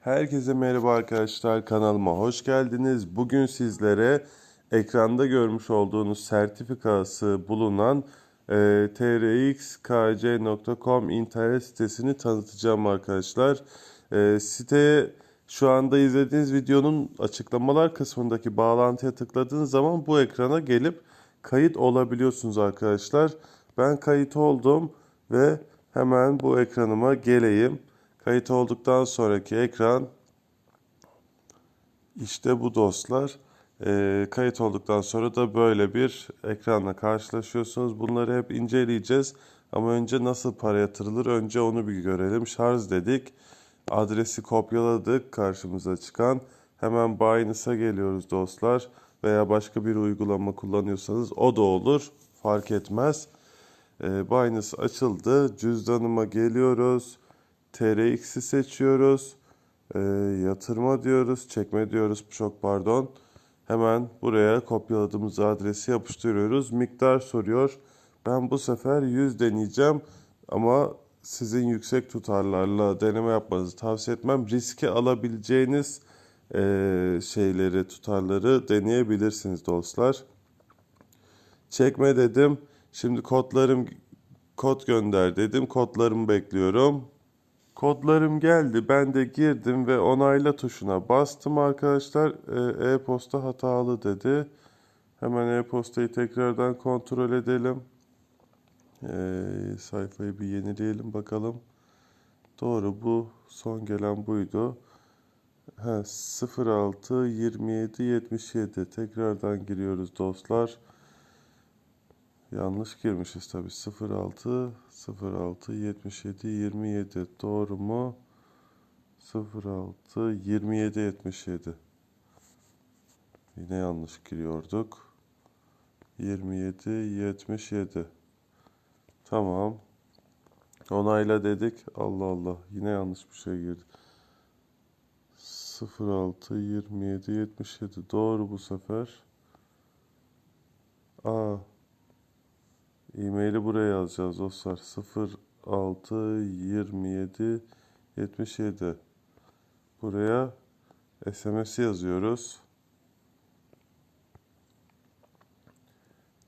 Herkese merhaba arkadaşlar kanalıma hoş geldiniz. Bugün sizlere ekranda görmüş olduğunuz sertifikası bulunan e, trxkc.com internet sitesini tanıtacağım arkadaşlar. E, siteye şu anda izlediğiniz videonun açıklamalar kısmındaki bağlantıya tıkladığınız zaman bu ekrana gelip kayıt olabiliyorsunuz arkadaşlar. Ben kayıt oldum ve hemen bu ekranıma geleyim. Kayıt olduktan sonraki ekran işte bu dostlar. Ee, kayıt olduktan sonra da böyle bir ekranla karşılaşıyorsunuz. Bunları hep inceleyeceğiz. Ama önce nasıl para yatırılır önce onu bir görelim. Şarj dedik. Adresi kopyaladık karşımıza çıkan. Hemen Binance'a geliyoruz dostlar. Veya başka bir uygulama kullanıyorsanız o da olur. Fark etmez. Ee, Binance açıldı. Cüzdanıma geliyoruz. TRX'i seçiyoruz. Ee, yatırma diyoruz. Çekme diyoruz. Çok pardon. Hemen buraya kopyaladığımız adresi yapıştırıyoruz. Miktar soruyor. Ben bu sefer 100 deneyeceğim. Ama sizin yüksek tutarlarla deneme yapmanızı tavsiye etmem. Riske alabileceğiniz e, şeyleri, tutarları deneyebilirsiniz dostlar. Çekme dedim. Şimdi kodlarım kod gönder dedim. Kodlarımı bekliyorum. Kodlarım geldi. Ben de girdim ve onayla tuşuna bastım arkadaşlar. E, E-posta hatalı dedi. Hemen e-postayı tekrardan kontrol edelim. E, sayfayı bir yenileyelim bakalım. Doğru bu son gelen buydu. Ha, 06 27 77 tekrardan giriyoruz dostlar. Yanlış girmişiz tabi 06 06 77 27 doğru mu? 06 27 77 Yine yanlış giriyorduk. 27 77 Tamam. Onayla dedik. Allah Allah. Yine yanlış bir şey girdi. 06 27 77 doğru bu sefer. Aa e-maili buraya yazacağız dostlar. 06 27 77 Buraya SMS yazıyoruz.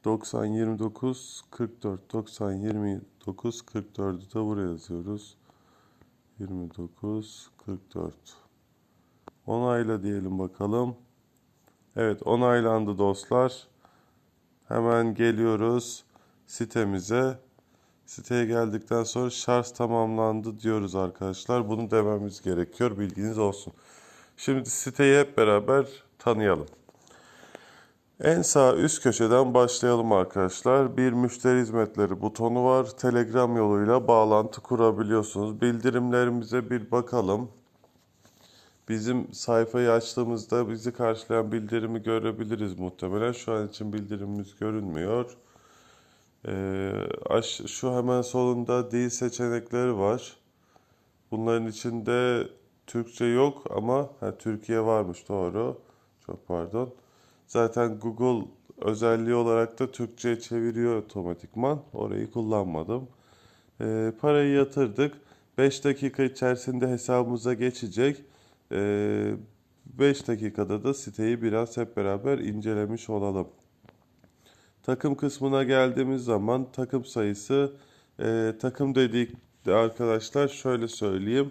90 29 44 90 29 44'ü de buraya yazıyoruz. 29 44 Onayla diyelim bakalım. Evet onaylandı dostlar. Hemen geliyoruz sitemize. Siteye geldikten sonra şarj tamamlandı diyoruz arkadaşlar. Bunu dememiz gerekiyor. Bilginiz olsun. Şimdi siteyi hep beraber tanıyalım. En sağ üst köşeden başlayalım arkadaşlar. Bir müşteri hizmetleri butonu var. Telegram yoluyla bağlantı kurabiliyorsunuz. Bildirimlerimize bir bakalım. Bizim sayfayı açtığımızda bizi karşılayan bildirimi görebiliriz muhtemelen. Şu an için bildirimimiz görünmüyor. Ee, şu hemen solunda dil seçenekleri var. Bunların içinde Türkçe yok ama ha, Türkiye varmış doğru. Çok pardon. Zaten Google özelliği olarak da Türkçe'ye çeviriyor otomatikman. Orayı kullanmadım. Ee, parayı yatırdık. 5 dakika içerisinde hesabımıza geçecek. 5 dakikada da siteyi biraz hep beraber incelemiş olalım. Takım kısmına geldiğimiz zaman takım sayısı e, takım dedik arkadaşlar şöyle söyleyeyim.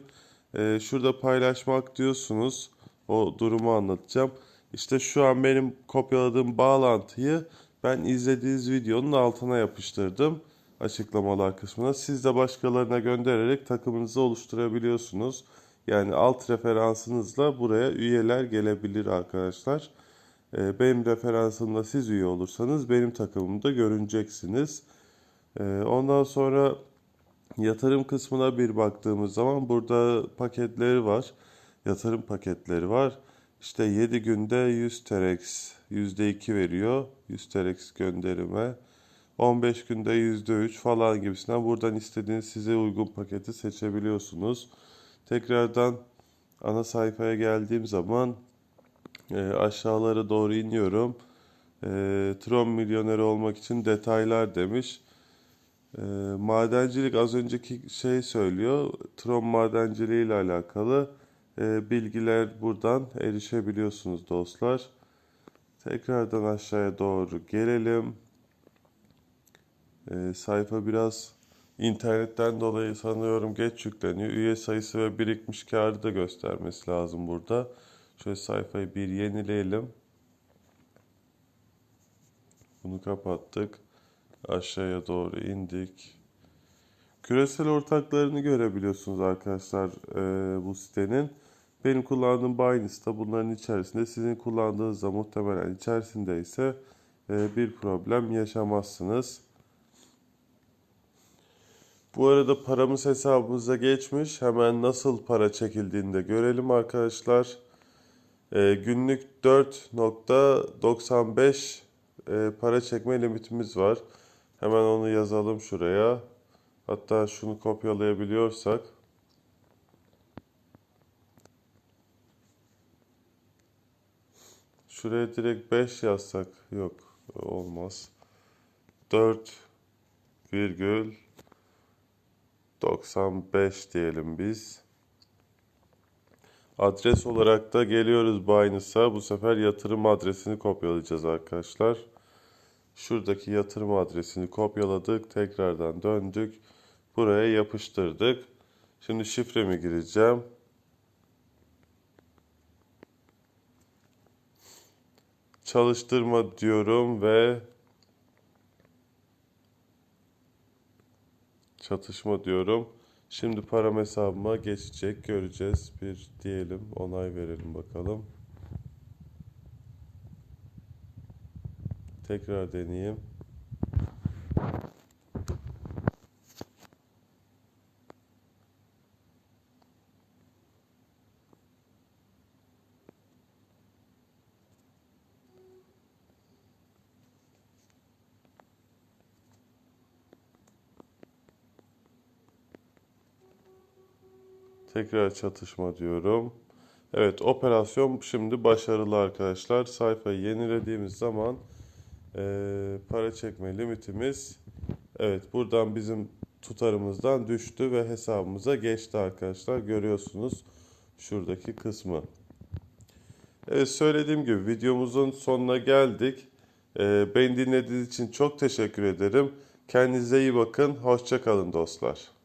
E, şurada paylaşmak diyorsunuz. O durumu anlatacağım. İşte şu an benim kopyaladığım bağlantıyı ben izlediğiniz videonun altına yapıştırdım. Açıklamalar kısmına. Siz de başkalarına göndererek takımınızı oluşturabiliyorsunuz. Yani alt referansınızla buraya üyeler gelebilir arkadaşlar. Ee, benim referansımda siz üye olursanız benim takımımda görüneceksiniz. Ee, ondan sonra yatırım kısmına bir baktığımız zaman burada paketleri var. Yatırım paketleri var. İşte 7 günde 100 TRX %2 veriyor. 100 TRX gönderime. 15 günde %3 falan gibisinden buradan istediğiniz size uygun paketi seçebiliyorsunuz. Tekrardan ana sayfaya geldiğim zaman e, aşağılara doğru iniyorum. E, Tron milyoneri olmak için detaylar demiş. E, madencilik az önceki şey söylüyor. Tron madenciliği ile alakalı. e, bilgiler buradan erişebiliyorsunuz dostlar. Tekrardan aşağıya doğru gelelim. E, sayfa biraz internetten dolayı sanıyorum geç yükleniyor. Üye sayısı ve birikmiş kağıdı da göstermesi lazım burada. Şöyle sayfayı bir yenileyelim. Bunu kapattık. Aşağıya doğru indik. Küresel ortaklarını görebiliyorsunuz arkadaşlar e, bu sitenin. Benim kullandığım Binance da bunların içerisinde. Sizin kullandığınız da muhtemelen içerisinde ise e, bir problem yaşamazsınız. Bu arada paramız hesabımıza geçmiş. Hemen nasıl para çekildiğini de görelim arkadaşlar. E, günlük 4.95 e, para çekme limitimiz var. Hemen onu yazalım şuraya. Hatta şunu kopyalayabiliyorsak. Şuraya direkt 5 yazsak yok olmaz. 4 virgül 95 diyelim biz. Adres olarak da geliyoruz Binance'a. Bu sefer yatırım adresini kopyalayacağız arkadaşlar. Şuradaki yatırım adresini kopyaladık. Tekrardan döndük. Buraya yapıştırdık. Şimdi şifremi gireceğim. Çalıştırma diyorum ve çatışma diyorum. Şimdi param hesabıma geçecek. Göreceğiz. Bir diyelim. Onay verelim bakalım. Tekrar deneyeyim. Tekrar çatışma diyorum. Evet operasyon şimdi başarılı arkadaşlar. Sayfayı yenilediğimiz zaman e, para çekme limitimiz evet buradan bizim tutarımızdan düştü ve hesabımıza geçti arkadaşlar. Görüyorsunuz şuradaki kısmı. Evet söylediğim gibi videomuzun sonuna geldik. E, beni dinlediğiniz için çok teşekkür ederim. Kendinize iyi bakın. Hoşça kalın dostlar.